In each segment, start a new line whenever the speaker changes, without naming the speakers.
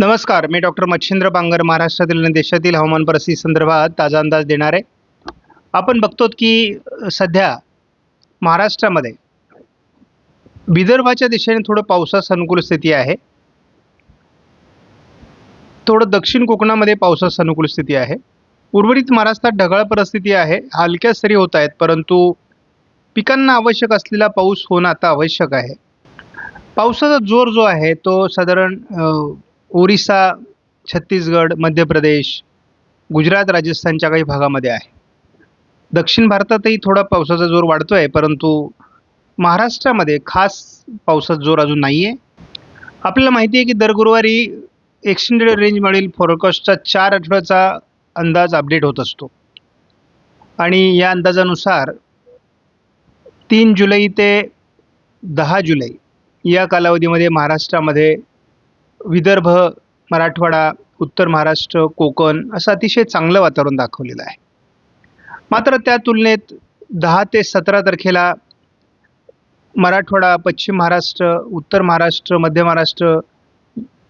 नमस्कार मी डॉक्टर मच्छिंद्र बांगर महाराष्ट्रातील आणि देशातील हवामान परिस्थिती संदर्भात ताजा अंदाज देणार. आहे आपण बघतो की सध्या महाराष्ट्रामध्ये विदर्भाच्या दिशेने थोडं पावसास अनुकूल स्थिती आहे. थोडं दक्षिण कोकणामध्ये पावसास अनुकूल स्थिती आहे. उर्वरित महाराष्ट्रात ढगाळ परिस्थिती आहे हलक्या सरी होत आहेत परंतु पिकांना आवश्यक असलेला पाऊस होणं आता आवश्यक आहे. पावसाचा जोर जो आहे तो साधारण ओरिसा छत्तीसगड मध्य प्रदेश गुजरात राजस्थानच्या काही भागामध्ये आहे. दक्षिण भारतातही थोडा पावसाचा जोर वाढतो आहे परंतु महाराष्ट्रामध्ये खास पावसाचा जोर अजून नाही आहे आपल्याला माहिती आहे की दर गुरुवारी एक्सटेंडेड रेंजमधील फोरकास्टचा चार आठवड्याचा अंदाज अपडेट होत असतो. आणि या अंदाजानुसार तीन जुलै ते दहा जुलै या कालावधीमध्ये महाराष्ट्रामध्ये विदर्भ मराठवाडा उत्तर महाराष्ट्र कोकण असं अतिशय चांगलं वातावरण दाखवलेलं आहे. मात्र त्या तुलनेत दहा ते सतरा तारखेला मराठवाडा पश्चिम महाराष्ट्र उत्तर महाराष्ट्र मध्य महाराष्ट्र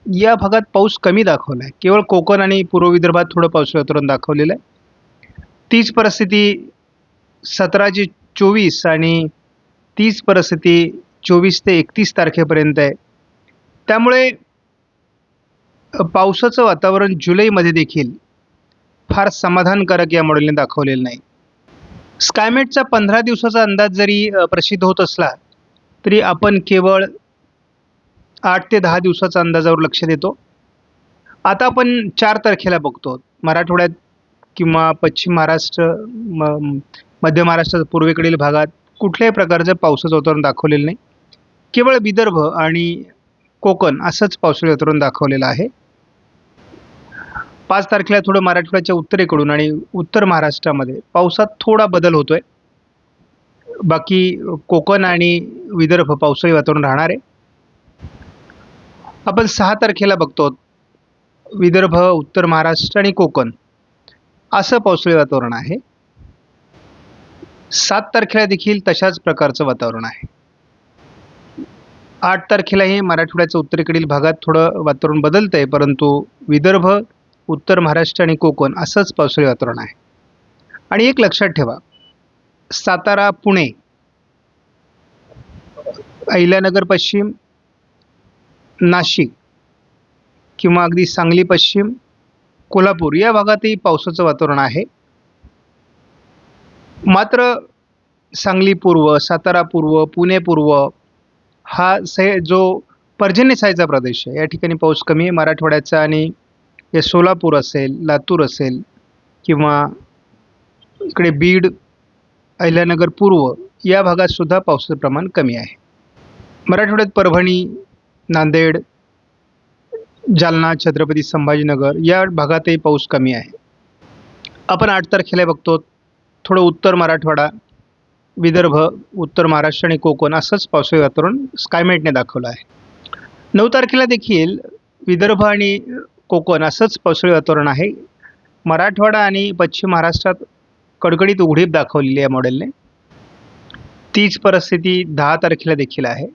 या भागात पाऊस कमी दाखवला आहे. केवळ कोकण आणि पूर्व विदर्भात थोडं पाऊस वातावरण दाखवलेलं आहे. तीच परिस्थिती सतराचे चोवीस आणि तीच परिस्थिती चोवीस ते एकतीस तारखेपर्यंत आहे. त्यामुळे पावसाचं वातावरण जुलैमध्ये देखील फार समाधानकारक या मॉडेलने दाखवलेलं नाही. स्कायमेटचा पंधरा दिवसाचा अंदाज जरी प्रसिद्ध होत असला तरी आपण केवळ आठ ते दहा दिवसाचा अंदाजावर लक्ष देतो. आता आपण चार तारखेला बघतो. मराठवाड्यात किंवा पश्चिम महाराष्ट्र म मध्य महाराष्ट्राच्या पूर्वेकडील भागात कुठल्याही प्रकारचं पावसाचं वातावरण दाखवलेलं नाही. केवळ विदर्भ आणि कोकण असंच पावसाळी वातावरण दाखवलेलं आहे. पाच तारखेला थोडं मराठवाड्याच्या उत्तरेकडून आणि उत्तर महाराष्ट्रामध्ये पावसात थोडा बदल होतोय. बाकी कोकण आणि विदर्भ पावसाळी वातावरण राहणार आहे. आपण सहा तारखेला बघतो. विदर्भ उत्तर महाराष्ट्र आणि कोकण. असं पावसाळी वातावरण आहे. सात तारखेला देखील तशाच प्रकारचं वातावरण आहे. आठ तारखेलाही मराठवाड्याच्या उत्तरेकडील भागात थोडं वातावरण बदलतं आहे परंतु विदर्भ उत्तर महाराष्ट्र आणि कोकण असंच पावसाळी वातावरण आहे. आणि एक लक्षात ठेवा सातारा पुणे अहिल्यानगर पश्चिम नाशिक किंवा अगदी सांगली पश्चिम कोल्हापूर या भागातही पावसाचं वातावरण आहे. मात्र सांगली पूर्व सातारा पूर्व पुणे पूर्व हा से जो पर्जन्य प्रदेश आहे या ठिकाणी पाऊस कमी आहे. मराठवाड्याचा आणि हे सोलापूर असेल लातूर असेल किंवा इकडे बीड अहिल्यानगर पूर्व या भागातसुद्धा पावसाचं प्रमाण कमी आहे. मराठवाड्यात परभणी नांदेड जालना छत्रपती संभाजीनगर या भागातही पाऊस कमी आहे. आपण आठ तारखेला बघतो थोडं उत्तर मराठवाडा विदर्भ उत्तर महाराष्ट्र आणि कोकण असंच पावसाळी वातावरण स्कायमेटने दाखवलं आहे. नऊ तारखेला देखील विदर्भ आणि कोकण असंच पावसाळी वातावरण आहे. मराठवाडा आणि पश्चिम महाराष्ट्रात कडकडीत उघडीप दाखवलेली आहे मॉडेलने तीच परिस्थिती दहा तारखेला देखील आहे.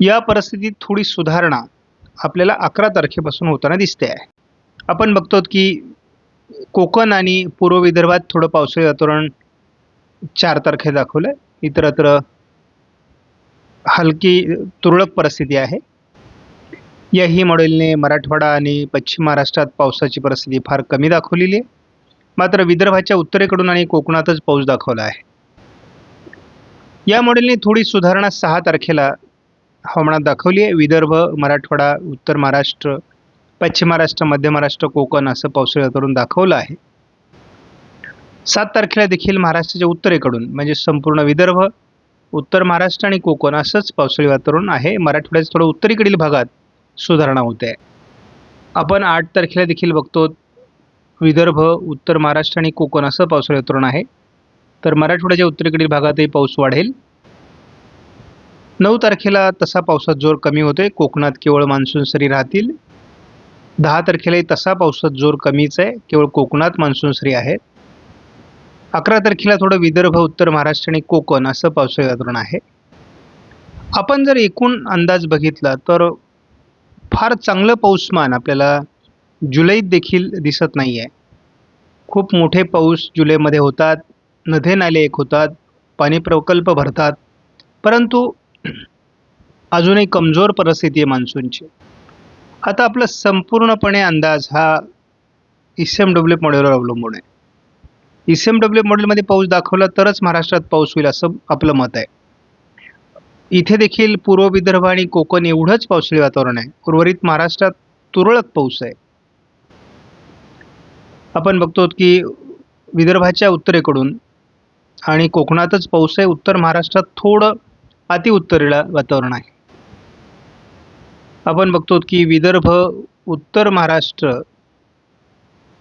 या परिस्थितीत थोडी सुधारणा आपल्याला अकरा तारखेपासून होताना दिसते आहे. आपण बघतो की कोकण आणि पूर्व विदर्भात थोडं पावसाळी वातावरण चार तारखे दाखवलं. आहे इतरत्र हलकी तुरळक परिस्थिती आहे. याही मॉडेलने मराठवाडा आणि पश्चिम महाराष्ट्रात पावसाची परिस्थिती फार कमी दाखवलेली आहे. मात्र विदर्भाच्या उत्तरेकडून आणि कोकणातच पाऊस दाखवला आहे. या मॉडेलने थोडी सुधारणा सहा तारखेला हवामानात दाखवली आहे. विदर्भ मराठवाडा उत्तर महाराष्ट्र पश्चिम महाराष्ट्र मध्य महाराष्ट्र कोकण असं पावसाळी वातावरण दाखवलं आहे. सात तारखेला देखील महाराष्ट्राच्या उत्तरेकडून म्हणजे संपूर्ण विदर्भ उत्तर महाराष्ट्र आणि कोकण असंच पावसाळी वातावरण आहे. मराठवाड्याच्या थोडं उत्तरेकडील भागात सुधारणा होते. आपण आठ तारखेला देखील बघतो विदर्भ उत्तर महाराष्ट्र आणि कोकण असं पावसाळी वातावरण आहे. तर मराठवाड्याच्या उत्तरेकडील भागातही पाऊस वाढेल. नऊ तारखेला तसा पावसात जोर कमी होतोय. कोकणात केवळ मान्सून सरी राहतील. दहा तारखेलाही तसा पावसात जोर कमीच आहे. केवळ कोकणात मान्सून सरी आहेत. अकरा तारखेला थोडं विदर्भ उत्तर महाराष्ट्र आणि कोकण असं पावसाळी वातावरण आहे. आपण जर एकूण अंदाज बघितला तर फार चांगलं पाऊसमान आपल्याला जुलैत देखील दिसत नाही आहे खूप मोठे पाऊस जुलैमध्ये होतात नदे नाले एक होतात पाणी प्रकल्प भरतात परंतु अजूनही कमजोर परिस्थिती आहे मान्सूनची. आता आपला संपूर्णपणे अंदाज हा ई सी एम डब्ल्यू मॉडेलवर अवलंबून आहे. ई सी एम डब्ल्यू मॉडेलमध्ये पाऊस दाखवला तरच महाराष्ट्रात पाऊस होईल असं आपलं मत आहे. इथे देखील पूर्व विदर्भ आणि कोकण एवढंच पावसाळी वातावरण आहे. उर्वरित महाराष्ट्रात तुरळक पाऊस आहे. आपण बघतो की विदर्भाच्या उत्तरेकडून आणि कोकणातच पाऊस आहे. उत्तर महाराष्ट्रात थोडं अति उत्तरेला वातावरण आहे. आपण बघतो की विदर्भ उत्तर महाराष्ट्र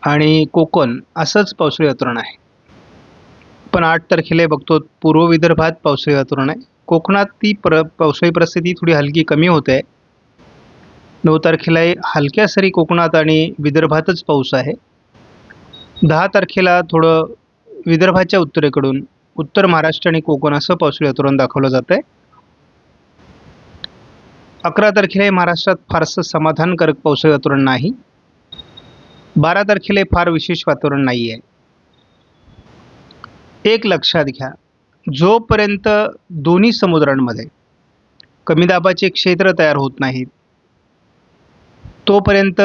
आणि कोकण असंच पावसाळी वातावरण आहे. पण आठ तारखेला बघतो पूर्व विदर्भात पावसाळी वातावरण आहे. कोकणात ती प्र पावसाळी परिस्थिती थोडी हलकी कमी होते. नऊ तारखेला हलक्या सरी कोकणात आणि विदर्भातच पाऊस आहे. दहा तारखेला थोडं विदर्भाच्या उत्तरेकडून उत्तर महाराष्ट्र आणि कोकण असं पावसाळी वातावरण दाखवलं जात आहे अकरा तारखेला महाराष्ट्रात फारसं समाधानकारक पावसाळी वातावरण नाही. बारा तारखेला फार विशेष वातावरण नाही आहे एक लक्षात घ्या जोपर्यंत दोन्ही समुद्रांमध्ये कमी दाबाचे क्षेत्र तयार होत नाहीत तोपर्यंत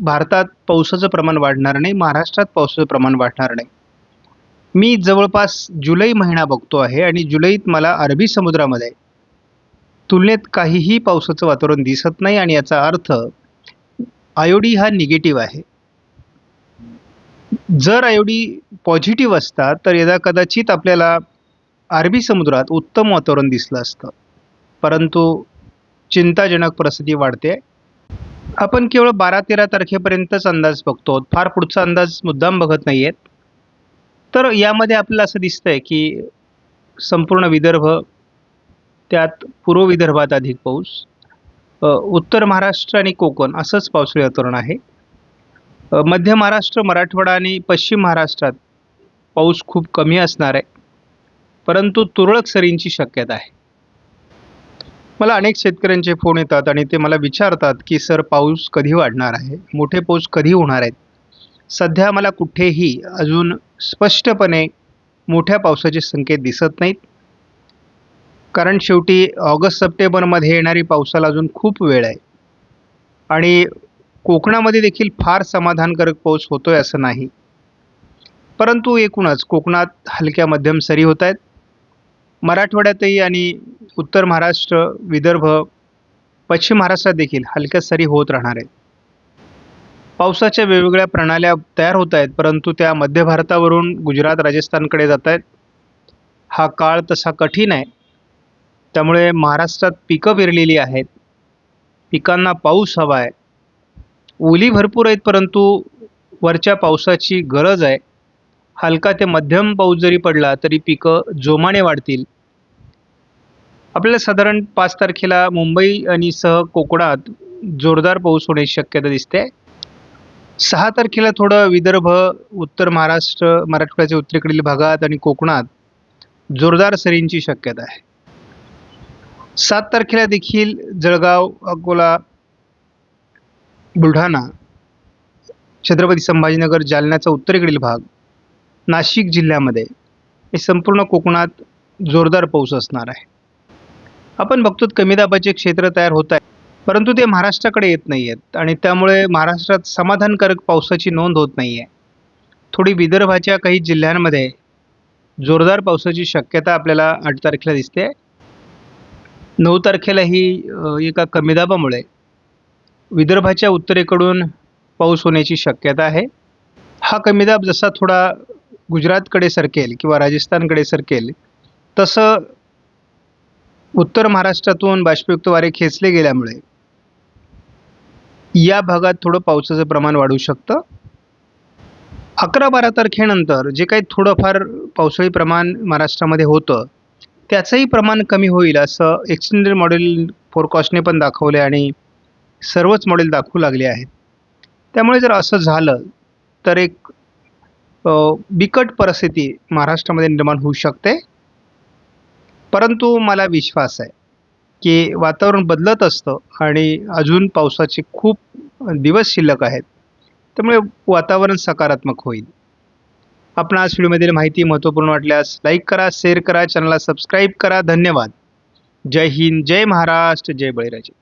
भारतात पावसाचं प्रमाण वाढणार नाही महाराष्ट्रात पावसाचं प्रमाण वाढणार नाही. मी जवळपास जुलै महिना बघतो आहे आणि जुलैत मला अरबी समुद्रामध्ये तुलनेत काहीही पावसाचं वातावरण दिसत नाही आणि याचा अर्थ आयोडी हा निगेटिव्ह आहे. जर आयोडी पॉझिटिव्ह असता तर यदा कदाचित आपल्याला अरबी समुद्रात उत्तम वातावरण दिसलं असतं. परंतु चिंताजनक परिस्थिती वाढते. आपण केवळ बारा तेरा तारखेपर्यंतच अंदाज बघतो. फार पुढचा अंदाज मुद्दाम बघत नाही आहेत तर यामध्ये आपल्याला असं दिसतंय की संपूर्ण विदर्भ त्यात पूर्व विदर्भात अधिक पाऊस उत्तर महाराष्ट्र आणि कोकण असंच पावसाळी वातावरण आहे. मध्य महाराष्ट्र मराठवाडा आणि पश्चिम महाराष्ट्रात पाऊस खूप कमी असणार आहे. परंतु तुरळक सरींची शक्यता आहे. मला अनेक शेतकऱ्यांचे फोन येतात आणि ते मला विचारतात की सर पाऊस कधी वाढणार आहे? मोठे पाऊस कधी होणार आहेत? सध्या मला कुठेही अजून स्पष्टपणे मोठ्या पावसाचे संकेत दिसत नाहीत. कारण शेवटी ऑगस्ट सप्टेंबरमध्ये येणारी पावसाला अजून खूप वेळ आहे. आणि कोकणामध्ये देखील फार समाधानकारक पाऊस होतोय असं नाही. परंतु एकूणच कोकणात हलक्या मध्यम सरी होत आहेत. मराठवाड्यातही आणि उत्तर महाराष्ट्र विदर्भ पश्चिम महाराष्ट्रात देखील हलक्या सरी होत राहणार आहेत. पावसाच्या वेगवेगळ्या प्रणाल्या तयार होत आहेत परंतु त्या मध्य भारतावरून गुजरात राजस्थानकडे जात आहेत. हा काळ तसा कठीण आहे. त्यामुळे महाराष्ट्रात पिकं पेरलेली आहेत. पिकांना पाऊस हवा आहे. ओली भरपूर आहेत परंतु वरच्या पावसाची गरज आहे. हलका ते मध्यम पाऊस जरी पडला तरी पिकं जोमाने वाढतील. आपल्याला साधारण पाच तारखेला मुंबई आणि सह कोकणात जोरदार पाऊस होण्याची शक्यता दिसते. सहा तारखेला थोडं विदर्भ उत्तर महाराष्ट्र मराठवाड्याच्या उत्तरेकडील भागात आणि कोकणात जोरदार सरींची शक्यता आहे. सात तारखेला देखील जळगाव अकोला बुलढाणा छत्रपती संभाजीनगर जालन्याचा उत्तरेकडील भाग नाशिक जिल्ह्यामध्ये हे संपूर्ण कोकणात जोरदार पाऊस असणार आहे. आपण बघतो कमी दाबाचे क्षेत्र तयार होत आहे परंतु ते महाराष्ट्राकडे येत नाही आहेत आणि त्यामुळे महाराष्ट्रात समाधानकारक पावसाची नोंद होत नाही आहे थोडी विदर्भाच्या काही जिल्ह्यांमध्ये जोरदार पावसाची शक्यता आपल्याला आठ तारखेला दिसते. नऊ तारखेलाही एका कमी दाबामुळे विदर्भाच्या उत्तरेकडून पाऊस होण्याची शक्यता आहे. हा कमी दाब जसा थोडा गुजरातकडे सरकेल किंवा राजस्थानकडे सरकेल तसं उत्तर महाराष्ट्रातून बाष्पयुक्त वारे खेचले गेल्यामुळे या भागात थोडं पावसाचं प्रमाण वाढू शकतं. अकरा बारा तारखेनंतर जे काही थोडंफार पावसाळी प्रमाण महाराष्ट्रामध्ये होतं त्याचंही प्रमाण कमी होईल असं एक्सटेंडेड मॉडेल फोरकास्टने पण दाखवले आणि सर्वच मॉडेल दाखवू लागले आहेत. त्यामुळे जर असं झालं तर एक बिकट परिस्थिती महाराष्ट्रामध्ये निर्माण होऊ शकते. परंतु मला विश्वास आहे की वातावरण बदलत असतं आणि अजून पावसाचे खूप दिवस शिल्लक आहेत त्यामुळे वातावरण सकारात्मक होईल. आपण आज व्हिडिओमधील माहिती महत्त्वपूर्ण वाटल्यास लाईक करा शेअर करा चॅनलला सबस्क्राईब करा. धन्यवाद. जय हिंद जय महाराष्ट्र जय बळीराजे.